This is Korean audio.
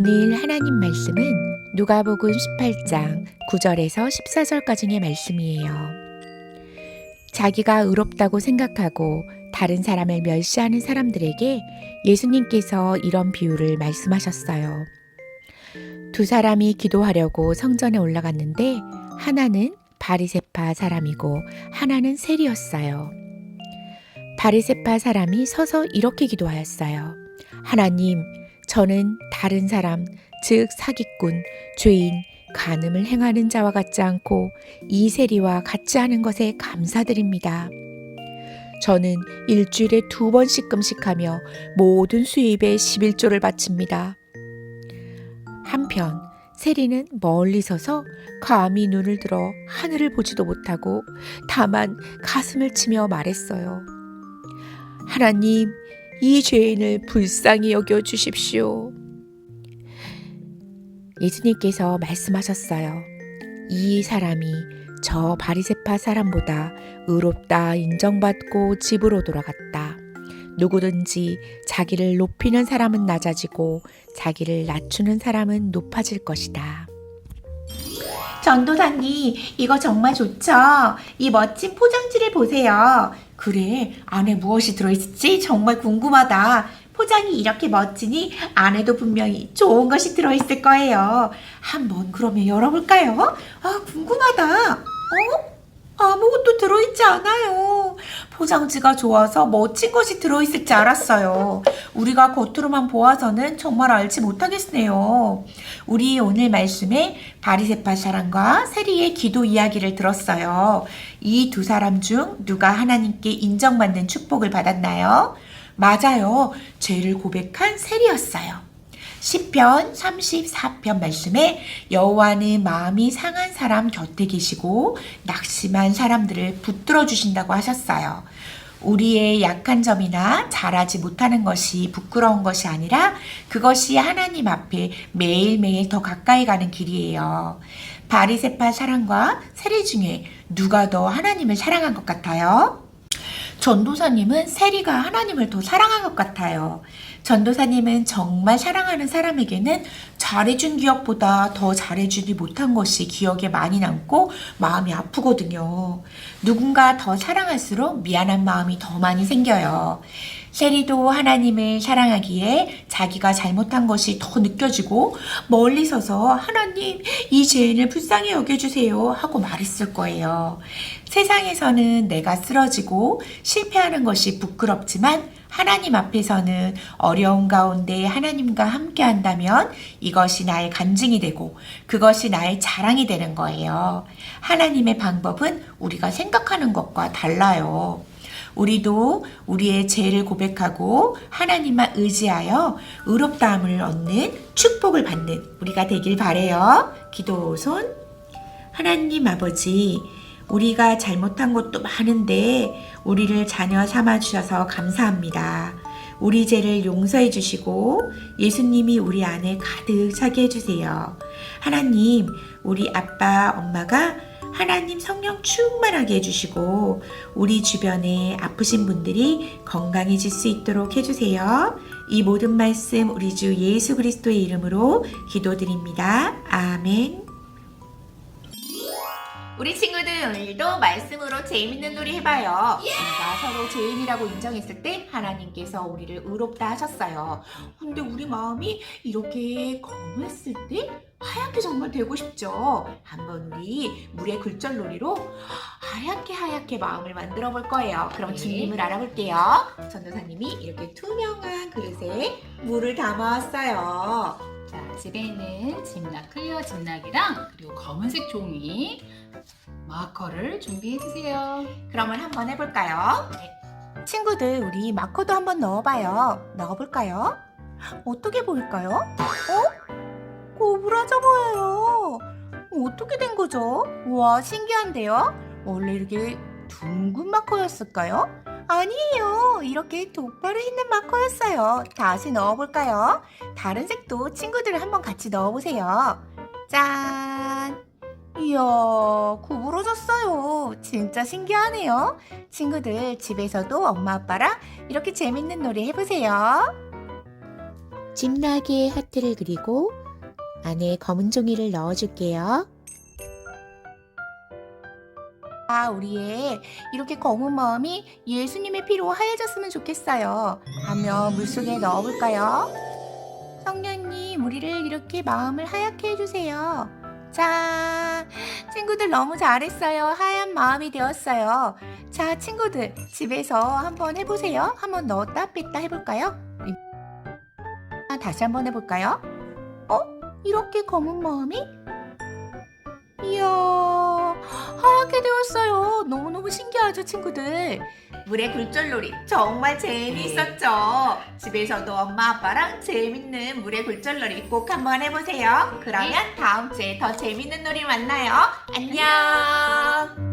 오늘 하나님 말씀은 누가복음 18장 9절에서 14절까지의 말씀이에요. 자기가 의롭다고 생각하고 다른 사람을 멸시하는 사람들에게 예수님께서 이런 비유를 말씀하셨어요. 두 사람이 기도하려고 성전에 올라갔는데 하나는 바리세파 사람이고 하나는 세리였어요. 바리세파 사람이 서서 이렇게 기도하였어요. 하나님, 저는 다른 사람, 즉 사기꾼, 죄인, 간음을 행하는 자와 같지 않고 이 세리와 같지 않은 것에 감사드립니다. 저는 일주일에 두 번씩 금식하며 모든 수입에 11조를 바칩니다. 한편 세리는 멀리 서서 감히 눈을 들어 하늘을 보지도 못하고 다만 가슴을 치며 말했어요. 하나님, 이 죄인을 불쌍히 여겨 주십시오. 예수님께서 말씀하셨어요. 이 사람이 저 바리세파 사람보다 의롭다 인정받고 집으로 돌아갔다. 누구든지 자기를 높이는 사람은 낮아지고 자기를 낮추는 사람은 높아질 것이다. 전도사님, 이거 정말 좋죠? 이 멋진 포장지를 보세요. 그래, 안에 무엇이 들어있을지 정말 궁금하다. 포장이 이렇게 멋지니 안에도 분명히 좋은 것이 들어있을 거예요. 한번 그러면 열어볼까요? 아, 궁금하다. 어? 아무것도 들어있지 않아요. 포장지가 좋아서 멋진 것이 들어있을지 알았어요. 우리가 겉으로만 보아서는 정말 알지 못하겠네요. 우리 오늘 말씀에 바리세파 사람과 세리의 기도 이야기를 들었어요. 이 두 사람 중 누가 하나님께 인정받는 축복을 받았나요? 맞아요. 죄를 고백한 세리였어요. 10편 34편 말씀에 여호와는 마음이 상한 사람 곁에 계시고 낙심한 사람들을 붙들어 주신다고 하셨어요. 우리의 약한 점이나 잘하지 못하는 것이 부끄러운 것이 아니라 그것이 하나님 앞에 매일매일 더 가까이 가는 길이에요. 바리세파 사랑과 세리 중에 누가 더 하나님을 사랑한 것 같아요? 전도사님은 세리가 하나님을 더 사랑한 것 같아요. 전도사님은 정말 사랑하는 사람에게는 잘해준 기억보다 더 잘해주지 못한 것이 기억에 많이 남고 마음이 아프거든요. 누군가 더 사랑할수록 미안한 마음이 더 많이 생겨요. 세리도 하나님을 사랑하기에 자기가 잘못한 것이 더 느껴지고 멀리 서서 하나님 이 죄인을 불쌍히 여겨주세요 하고 말했을 거예요. 세상에서는 내가 쓰러지고 실패하는 것이 부끄럽지만 하나님 앞에서는 어려운 가운데 하나님과 함께 한다면 이것이 나의 간증이 되고 그것이 나의 자랑이 되는 거예요. 하나님의 방법은 우리가 생각하는 것과 달라요. 우리도 우리의 죄를 고백하고 하나님만 의지하여 의롭다함을 얻는 축복을 받는 우리가 되길 바래요. 기도 손 하나님 아버지 우리가 잘못한 것도 많은데 우리를 자녀 삼아 주셔서 감사합니다. 우리 죄를 용서해 주시고 예수님이 우리 안에 가득 차게 해 주세요. 하나님, 우리 아빠, 엄마가 하나님 성령 충만하게 해주시고 우리 주변에 아프신 분들이 건강해질 수 있도록 해주세요. 이 모든 말씀 우리 주 예수 그리스도의 이름으로 기도드립니다. 아멘. 우리 친구들 오늘도 말씀으로 재밌는 놀이 해봐요. 우리가 서로 죄인이라고 인정했을 때 하나님께서 우리를 의롭다 하셨어요. 근데 우리 마음이 이렇게 검했을 때 하얗게 정말 되고 싶죠. 한번 우리 물의 굴절놀이로 하얗게 하얗게 마음을 만들어 볼 거예요. 그럼 네. 주님을 알아볼게요. 전도사님이 이렇게 투명한 그릇에 물을 담아왔어요. 자, 집에 있는 집락 클리어 집락이랑 그리고 검은색 종이 마커를 준비해 주세요. 그러면 한번 해볼까요? 네. 친구들, 우리 마커도 한번 넣어봐요. 넣어볼까요? 어떻게 보일까요? 어? 고부라져 보여요. 어떻게 된 거죠? 우와, 신기한데요? 원래 이렇게 둥근 마커였을까요? 아니에요. 이렇게 똑바로 있는 마커였어요. 다시 넣어볼까요? 다른 색도 친구들 한번 같이 넣어보세요. 짠! 이야, 구부러졌어요. 진짜 신기하네요. 친구들 집에서도 엄마 아빠랑 이렇게 재밌는 놀이 해보세요. 찜나기에 하트를 그리고 안에 검은 종이를 넣어줄게요. 아, 우리의 이렇게 검은 마음이 예수님의 피로 하얘졌으면 좋겠어요. 하면 물속에 넣어볼까요? 성령님, 우리를 이렇게 마음을 하얗게 해주세요. 자, 친구들 너무 잘했어요. 하얀 마음이 되었어요. 자, 친구들, 집에서 한번 해보세요. 한번 넣었다 뺐다 해볼까요? 아, 다시 한번 해볼까요? 어? 이렇게 검은 마음이? 이야, 하얗게 되었어요. 너무너무 신기하죠, 친구들? 물의 굴절놀이 정말 재미있었죠? 집에서도 엄마 아빠랑 재밌는 물의 굴절놀이 꼭 한번 해보세요. 그러면 다음 주에 더 재밌는 놀이 만나요. 안녕!